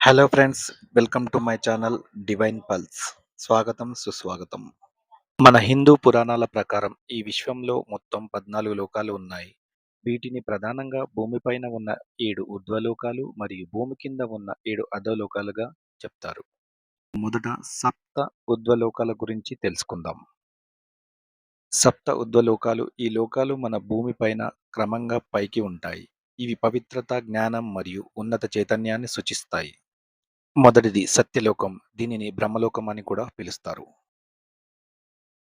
Hello friends welcome to my channel divine pulse స్వాగతం సుస్వాగతం. మన హిందూ పురాణాల ప్రకారం ఈ విశ్వంలో మొత్తం పద్నాలుగు లోకాలు ఉన్నాయి. వీటిని ప్రధానంగా భూమిపైన ఉన్న ఏడు ఉర్ధ్వలోకాలు మరియు భూమి కింద ఉన్న ఏడు అధోలోకాలుగా చెప్తారు. మొదట సప్త ఉద్వలోకాల గురించి తెలుసుకుందాం. సప్త ఉద్వలోకాలు ఈ లోకాలు మన భూమిపైన క్రమంగా పైకి ఉంటాయి. ఇవి పవిత్రత జ్ఞానం మరియు ఉన్నత చైతన్యాన్ని సూచిస్తాయి. మొదటిది సత్యలోకం దీనిని బ్రహ్మలోకం అని కూడా పిలుస్తారు.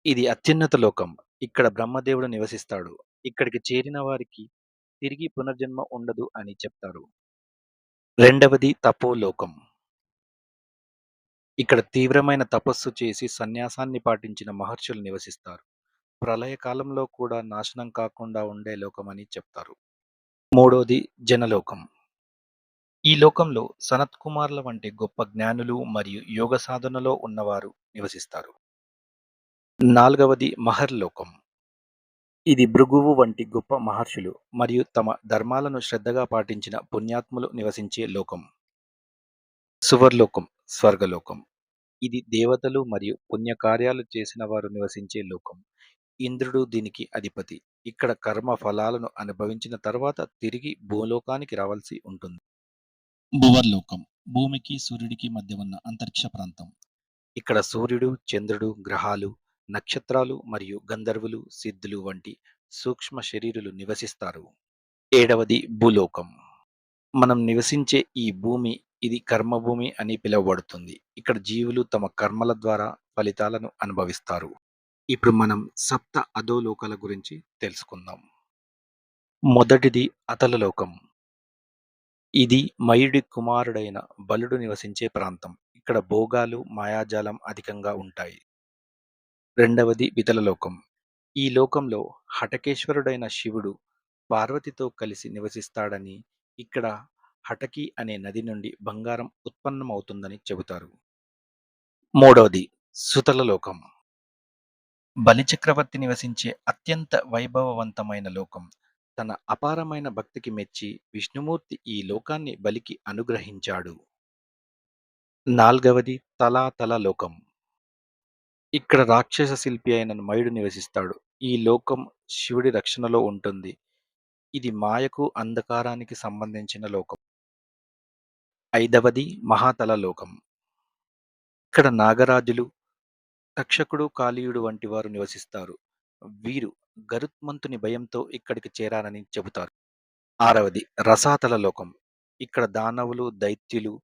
ఇది అత్యున్నత లోకం. ఇక్కడ బ్రహ్మదేవుడు నివసిస్తాడు. ఇక్కడికి చేరిన వారికి తిరిగి పునర్జన్మ ఉండదు అని చెప్తారు. రెండవది తపోలోకం. ఇక్కడ తీవ్రమైన తపస్సు చేసి సన్యాసాన్ని పాటించిన మహర్షులు నివసిస్తారు. ప్రళయకాలంలో కూడా నాశనం కాకుండా ఉండే లోకమని చెప్తారు. మూడోది జనలోకం. ఈ లోకంలో సనత్ కుమార్ల వంటి గొప్ప జ్ఞానులు మరియు యోగ సాధనలో ఉన్నవారు నివసిస్తారు. నాలుగవది మహర్లోకం ఇది భృగువు వంటి గొప్ప మహర్షులు మరియు తమ ధర్మాలను శ్రద్ధగా పాటించిన పుణ్యాత్ములు నివసించే లోకం. సువర్లోకం స్వర్గలోకం. ఇది దేవతలు మరియు పుణ్యకార్యాలు చేసిన వారు నివసించే లోకం. ఇంద్రుడు దీనికి అధిపతి. ఇక్కడ కర్మ ఫలాలను అనుభవించిన తర్వాత తిరిగి భూలోకానికి రావాల్సి ఉంటుంది. భువర్లోకం భూమికి సూర్యుడికి మధ్య ఉన్న అంతరిక్ష ప్రాంతం. ఇక్కడ సూర్యుడు చంద్రుడు గ్రహాలు నక్షత్రాలు మరియు గంధర్వులు సిద్ధులు వంటి సూక్ష్మ శరీరులు నివసిస్తారు. ఏడవది భూలోకం. మనం నివసించే ఈ భూమి ఇది కర్మభూమి అని పిలువబడుతుంది. ఇక్కడ జీవులు తమ కర్మల ద్వారా ఫలితాలను అనుభవిస్తారు. ఇప్పుడు మనం సప్త అధోలోకాల గురించి తెలుసుకుందాం. మొదటిది అతలలోకం. ఇది మయుడి కుమారుడైన బలుడు నివసించే ప్రాంతం. ఇక్కడ భోగాలు మాయాజాలం అధికంగా ఉంటాయి. రెండవది వితలలోకం. ఈ లోకంలో హటకేశ్వరుడైన శివుడు పార్వతితో కలిసి నివసిస్తాడని ఇక్కడ హటకి అనే నది నుండి బంగారం ఉత్పన్నమవుతుందని చెబుతారు. మూడవది సుతలలోకం. బలిచక్రవర్తి నివసించే అత్యంత వైభవవంతమైన లోకం. తన అపారమైన భక్తికి మెచ్చి విష్ణుమూర్తి ఈ లోకాన్ని బలికి అనుగ్రహించాడు. నాల్గవది తలాతల లోకం. ఇక్కడ రాక్షస శిల్పి అయిన మయుడు నివసిస్తాడు. ఈ లోకం శివుడి రక్షణలో ఉంటుంది. ఇది మాయకు అంధకారానికి సంబంధించిన లోకం. ఐదవది మహాతల లోకం. ఇక్కడ నాగరాజులు తక్షకుడు కాళీయుడు వంటి వారు నివసిస్తారు. వీరు గరుత్మంతుని భయంతో ఇక్కడికి చేరారని చెబుతారు. ఆరవది రసాతల లోకం. ఇక్కడ దానవులు దైత్యులు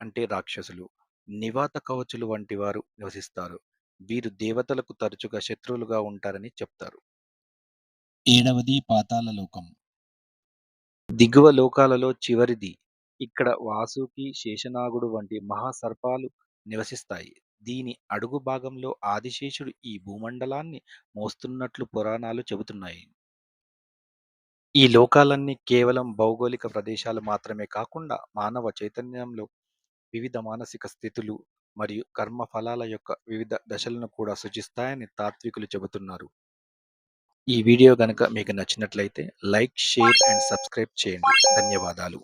అంటే రాక్షసులు నివాత కవచులు వంటి వారు నివసిస్తారు. వీరు దేవతలకు తరచుగా శత్రువులుగా ఉంటారని చెప్తారు. ఏడవది పాతాల లోకం. దిగువ లోకాలలో చివరిది. ఇక్కడ వాసుకి శేషనాగుడు వంటి మహాసర్పాలు నివసిస్తాయి. దీని అడుగు భాగంలో ఆదిశేషుడు ఈ భూమండలాన్ని మోస్తున్నట్లు పురాణాలు చెబుతున్నాయి. ఈ లోకాలన్నీ కేవలం భౌగోళిక ప్రదేశాలు మాత్రమే కాకుండా మానవ చైతన్యంలో వివిధ మానసిక స్థితులు మరియు కర్మ ఫలాల యొక్క వివిధ దశలను కూడా సూచిస్తాయని తాత్వికులు చెబుతున్నారు. ఈ వీడియో గనుక మీకు నచ్చినట్లయితే లైక్ షేర్ అండ్ సబ్స్క్రైబ్ చేయండి. ధన్యవాదాలు.